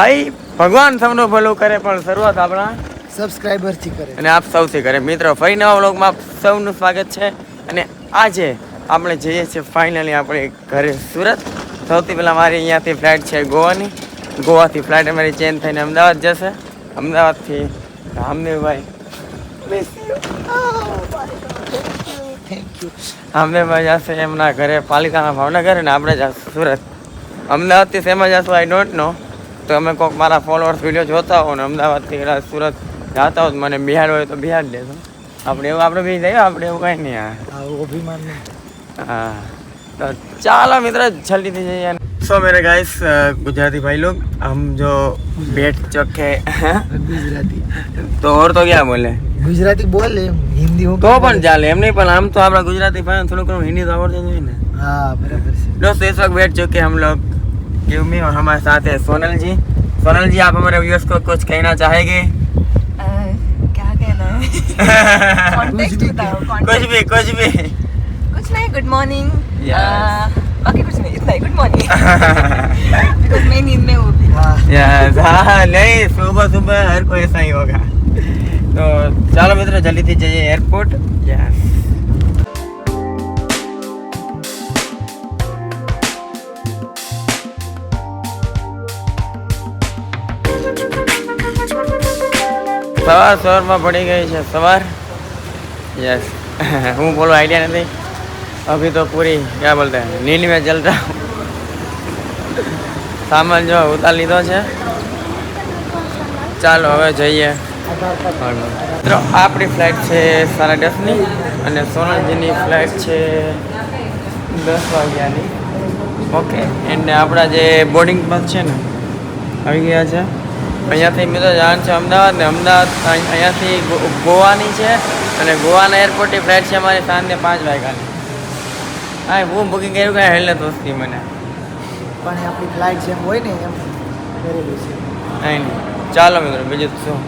ભાઈ ભગવાન સૌનું ભલું કરે પણ શરૂઆત આપણા સબસ્ક્રાઇબરથી કરે. અને આપ સૌથી કરે. મિત્રો ફરી નવા વ્લોગમાં આપ સૌનું સ્વાગત છે. અને આજે આપણે જઈએ છીએ ફાઇનલી આપણે ઘરે સુરત. સૌથી પહેલાં મારી અહીંયાથી ફ્લાઇટ છે ગોવાની. ગોવાથી ફ્લાઇટ અમારી ચેન્જ થઈને અમદાવાદ જશે. અમદાવાદથી રામદેવભાઈ. થેન્ક યુ રામદેવભાઈ જશે એમના ઘરે પાલિકાના ભાવનગર અને આપણે જશું સુરત. અમદાવાદથી શેમાં જશું આઈ ડોન્ટ નો તો તમે કોઈક મારા ફોલોઅર્સ વીડિયો જોતા હોય ને અમદાવાદથી સુરત જાતા હો મને બિહાર હોય તો બિહાર દેશો આપણે એવું આપણે બી જઈએ આપણે એવું કંઈ નહીં આ. અભિમાન હા. તો ચાલો મિત્ર જલ્દીથી જઈએ સો મેરે ગાઈસ ગુજરાતી ભાઈ લોક હમ જો બેટ ચોખે ગુજરાતી. તો ઓર તો ક્યાં બોલે? ગુજરાતી બોલે હિન્દી હું તો પણ ચાલે એમ નહીં પણ આમ તો આપણા ગુજરાતી ભાઈ થોડું ઘણું હિન્દી તો આવડતું હોય ને. હા બરાબર છે. દોસ્તો ઇસ વખત બેટ ચોખે આમ લોગ गिव मी और हमारे साथ है सोनल जी। सोनल जी आप हमारे व्यूअर्स को कुछ कहना चाहेंगे? क्या कहना है? कुछ भी कुछ भी। कुछ नहीं गुड मॉर्निंग बाकी कुछ नहीं इतना ही गुड मॉर्निंग बिकॉज़ मैं नींद में हूँ। यस हाँ नहीं सुबह सुबह हर कोई ऐसा ही होगा। तो चलो मित्रों जल्दी से जाइए एयरपोर्ट यस સવાર સવારમાં પડી ગઈ છે, સવાર? યસ હું બોલો આઈડિયા નથી. અભી તો પૂરી, ક્યાં બોલતા નીંદ મેં ચલતા સામાન જો ઉતાર લીધો છે. ચાલો, હવે જઈએ. મિત્રો, આપણી ફ્લાઇટ છે સાડા દસની અને સોનલજીની ફ્લાઇટ છે દસ વાગ્યાની. ઓકે એન્ડ આપણા જે બોર્ડિંગ બસ છે ને, આવી ગયા છે. અહીંયાથી મિત્રો જવાનું છે અમદાવાદ ને અમદાવાદ અહીં- અહીંયાથી ગોવાની છે અને ગોવાના એરપોર્ટની ફ્લાઇટ છે અમારી સાંજે પાંચ વાગ્યાની. હા હું બુકિંગ કર્યું કાંઈ હેલ નથી મને. પણ આપણી ફ્લાઇટ જેમ હોય ને એમ. કરેલી છે ચાલો મિત્રો બીજું શું?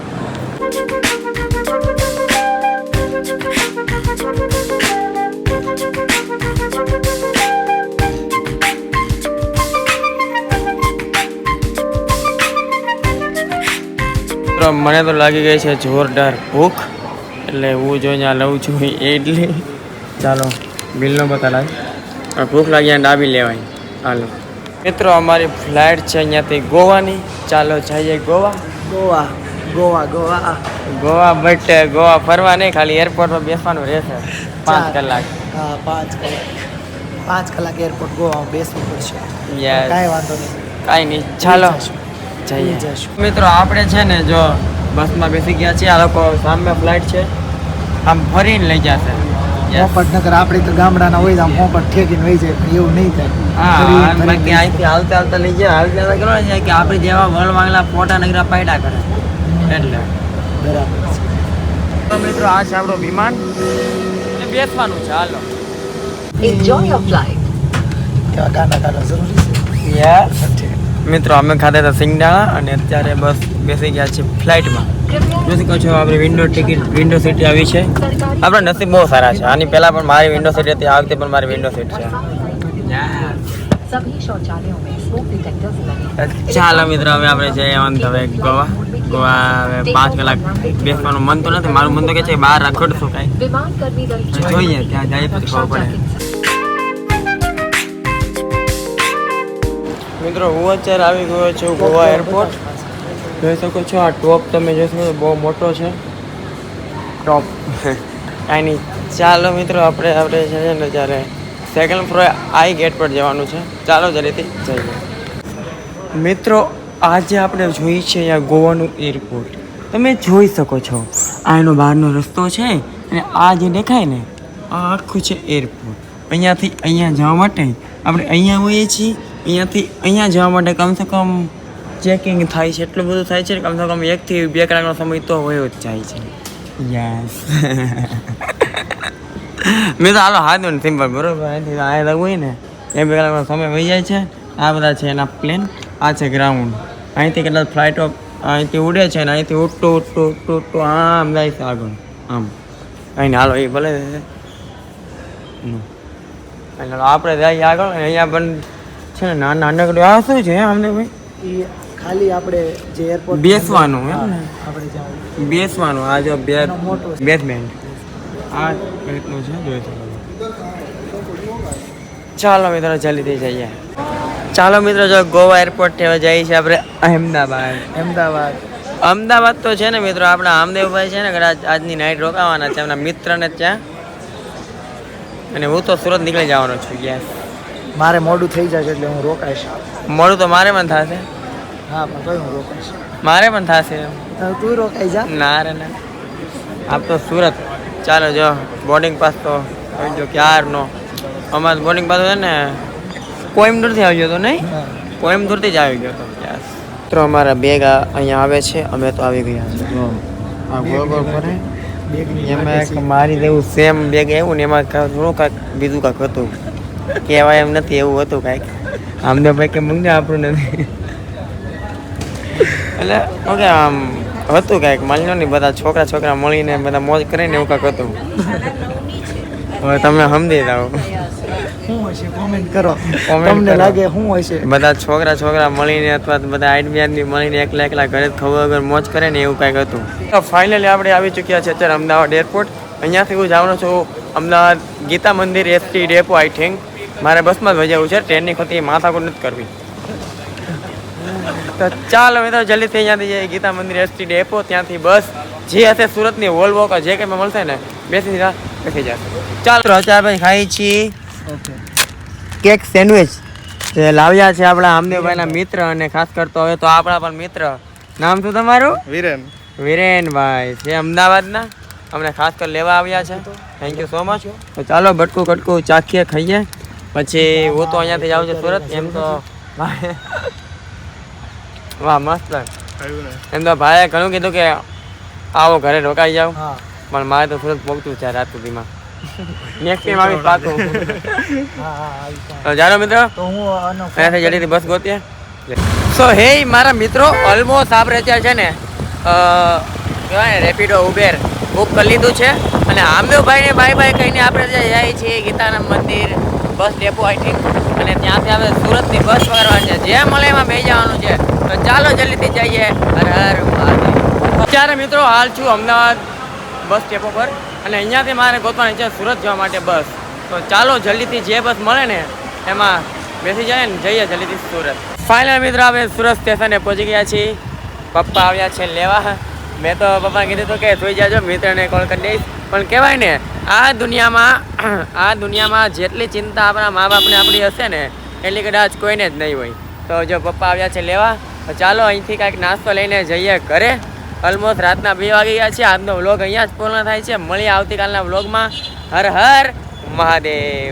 મિત્રો મને તો લાગી ગઈ છે જોરદાર ભૂખ. એટલે હું જોઈને અહીંયા લઉં છું એટલે ચાલો બિલનો બતા ભૂખ લાગી અને ડાબી લેવાય. હાલો. મિત્રો અમારી ફ્લાઇટ છે અહીંયાથી ગોવાની. ચાલો જઈએ ગોવા. ગોવા ગોવા ગોવા. ગોવા બટ ગોવા ફરવા નહીં ખાલી એરપોર્ટમાં બેસવાનું રહેશે. પાંચ કલાક. હા પાંચ કલાક. પાંચ કલાક એરપોર્ટ ગોવા બેસવું પડશે. કાંઈ વાંધો નહીં. કાંઈ નહીં. ચાલો. જઈએ. જઈશું. મિત્રો આપણે છે ને જો બસમાં બેસી ગયા છીએ. આ લોકો સામે ફ્લાઇટ છે. આમ ફરીને લઈ જશે. મોપટ આપણે તો ગામડાના હોય તો આમ મોપટ ઠેકીને વહી જાય એવું નહીં થાય. હા બાકી અહીંથી હાલતા હાલતા લઈ જાય. હાલતા હાલતા કરવા છે કે આપણે જેવા વળ વાંગલા પોટા નગરા પાયડા કરે. એટલે. બરાબર મિત્રો આ છે આપણો વિમાન. બેસવાનું છે હાલો. ગાના ગાના જરૂરી યસ છે મિત્રો, અમે ખાતા હતા સિંગડાળા અને અત્યારે બસ બેસી ગયા છીએ ફ્લાઇટમાં. જોઈ શકો છો, આપણે વિન્ડો ટિકિટ વિન્ડો સીટ આવી છે. આપણા નસીબ બહુ સારા છે. આની પહેલાં પણ મારી વિન્ડો સીટ હતી, આ વખતે પણ મારી વિન્ડો સીટ છે. ચાલો મિત્રો, હવે આપણે જઈએ હવે ગોવા. ગોવા હવે પાંચ કલાક બેસવાનું મન તો નથી. મારું મન તો કે છે બહાર રાખો તો કાંઈ. જોઈએ, ત્યાં જાય પછી ખબર પડે. મિત્રો, હું અત્યારે આવી ગયો છું ગોવા એરપોર્ટ. જોઈ શકો છો, આ ટોપ તમે જોશો તો બહુ મોટો છે. ટોપ. આની ચાલો મિત્રો, આપણે આપણે છે ને જ્યારે સેકન્ડ ફ્લોર આઈ ગેટ પર જવાનું છે. ચાલો જરીથી જઈએ. મિત્રો, આજે આપણે જોઈએ છીએ અહીંયા ગોવાનું એરપોર્ટ. તમે જોઈ શકો છો આ એનો બહારનો રસ્તો છે અને આ જે દેખાય ને, આ આખું છે એરપોર્ટ. અહીંયાથી અહીંયા જવા માટે આપણે અહીંયા હોઈએ છીએ અહીંયાથી અહીંયા જવા માટે કમસે કમ ચેકિંગ થાય છે. એટલું બધું થાય છે કમસે કમ એકથી બે કલાકનો સમય તો હોય જ જાય છે. યસ મેં તો હાલો હાથ સિમ્પલ બરોબર, અહીંથી અહીંયા લગવું ને એ બે કલાકનો સમય વહી જાય છે. આ બધા છે એના પ્લેન આ છે ગ્રાઉન્ડ અહીંથી કેટલાક ફ્લાઇટો અહીંથી ઉડે છે ને, અહીંથી ઉઠતું ઉઠતું ઉઠતું ઉઠતું આમ જાય છે આગળ. આમ. અહીં હાલો, એ ભલે. આપણે જઈએ આગળ. અહીંયા પણ છે ને નાના નાનકડું. આ શું છે અમને ભાઈ? ખાલી આપણે જે એરપોર્ટ બેસવાનું એમ ને? આપણે જવાનું બેસવાનું. આ જો બે બેસમેન્ટ. આ રીતનું છે જોઈ ચાલો મિત્રો જલ્દીથી જઈએ. ચાલો મિત્રો જો ગોવા એરપોર્ટ થવા જઈએ છીએ આપણે અહેમદાબાદ. અમદાવાદ અમદાવાદ તો છે ને મિત્રો આપણા આમદેવભાઈ છે ને કદાચ આજની નાઇટ રોકાવાના છે એમના મિત્રને ત્યાં અને હું તો સુરત નીકળી જવાનો છું યસ મારે મોડું થઈ જાય છે એટલે હું રોકાઈશ. મોડું તો મારે પણ થશે. હા પણ તોય હું રોકાઈશ. મારે પણ થશે તું રોકાઈ જા. ના રે ના. આપ તો સુરત. ચાલો જો બોર્ડિંગ પાસ તો આવી ગયો ક્યારનો? અમારે બોર્ડિંગ પાસ છે ને કોઈમ્બતુરથી આવી ગયો તો નહીં. કોઈમ્બતુરથી જ આવી ગયો તો. યસ મિત્રો અમારા બેગ અહીંયા આવે છે અમે તો આવી ગયા. છે જો આ ગોળ ગોળ એમાં એક મારી જેવું સેમ બેગ એવું ને એમાં થોડું કાંઈક બીજું કાંઈક હતું. કહેવાય એમ નથી એવું હતું કાંઈક. આમને ભાઈ કે મંગે આપણું નથી. એટલે ઓકે આમ હતું કાંઈક માન્યો નહીં બધા છોકરા છોકરા મળીને બધા મોજ કરીને એવું કાંઈક હતું. હવે તમે સમજી જાઓ. શું હશે કોમેન્ટ કરો. તમને લાગે શું હશે બધા છોકરા છોકરા મળીને અથવા બધા આઈડ બી મળીને એકલા એકલા ઘરે ખબર વગર મોજ કરે ને એવું કાંઈક હતું. તો ફાઇનલી આપણે આવી ચૂક્યા છે અત્યારે અમદાવાદ એરપોર્ટ અહીંયાથી હું જવાનો છું અમદાવાદ ગીતા મંદિર એસટી ડેપો આઈ થિંક મારે બસમાં જ જવું છે ટ્રેનની ખોટી માથાકૂટ નથી કરવી. તો ચાલો મિત્રો જલ્દીથી અહીંયાથી જઈએ. ગીતા મંદિર એસટી ડેપો ત્યાંથી બસ. જે હશે સુરતની વોલ્વો કે જે કંઈ મળશે ને બેસી જા બેસી જશે. ચાલો રચાભાઈ ખાઈ છીએ. ઓકે કેક સેન્ડવિચ જે લાવ્યા છે આપણા આમદેવભાઈના મિત્ર અને ખાસ કરતો હવે તો આપણા પણ મિત્ર. નામ શું તમારું? વિરેન. વિરેનભાઈ. છે અમદાવાદના? અમને ખાસ કરી લેવા આવ્યા છે. થેન્ક યુ સો મચ તો ચાલો બટકું કટકું ચાખીએ ખાઈએ. પછી હું તો અહીંયાથી જાઉં છું સુરત. એમ તો વાહ મસ્ત એમ તો ભાઈએ ઘણું કીધું કે આવો ઘરે રોકાઈ જાઓ પણ મારે તો સુરત પહોંચતું છે રાત સુધીમાં. નેક્સ્ટ ટાઈમ આવી પાકું. તો મિત્રો અહીંયાથી જલ્દીથી બસ ગોતીએ. સો હે મારા મિત્રો ઓલમોસ્ટ આપણે ત્યાં છે ને. કહેવાય ને રેપિડો ઉબેર. બુક કરી લીધું છે. અને આમદેવભાઈને બાય બાય કહીને આપણે જે જઈએ છીએ ગીતાના મંદિર, બસ ડેપો આઈ થિંક. અને ત્યાંથી આપણે સુરતની બસ પકડવાની છે. જે મળે એમાં બે જવાનું છે. તો ચાલો જલ્દીથી જઈએ. હર હર મહાદેવ. અત્યારે મિત્રો હાલ છું અમદાવાદ બસ ડેપો પર. અને અહીંયાથી મારે ગોતવાની છે સુરત જવા માટે બસ. તો ચાલો જલ્દીથી જે બસ મળે ને એમાં બેસી જાય ને જઈએ જલ્દીથી સુરત. ફાઇનલ મિત્રો, આપણે સુરત સ્ટેશને પહોંચી ગયા છીએ. પપ્પા આવ્યા છે લેવા. મેં તો પપ્પા કીધું હતું કે સુઈ જાજો મિત્રને કોલ કરી દઈશ. પણ કહેવાય ને, આ દુનિયામાં આ દુનિયામાં જેટલી ચિંતા આપણા મા બાપને આપણી હશે ને, એટલી કદાચ કોઈને જ નહીં હોય. તો જો પપ્પા આવ્યા છે લેવા, તો ચાલો અહીંથી કાંઈક નાસ્તો લઈને જઈએ ઘરે. ઓલમોસ્ટ રાતના બે વાગી ગયા છે. આજનો વ્લોગ અહીંયા જ પૂર્ણ થાય છે. મળીએ આવતીકાલના વ્લોગમાં હર હર મહાદેવ.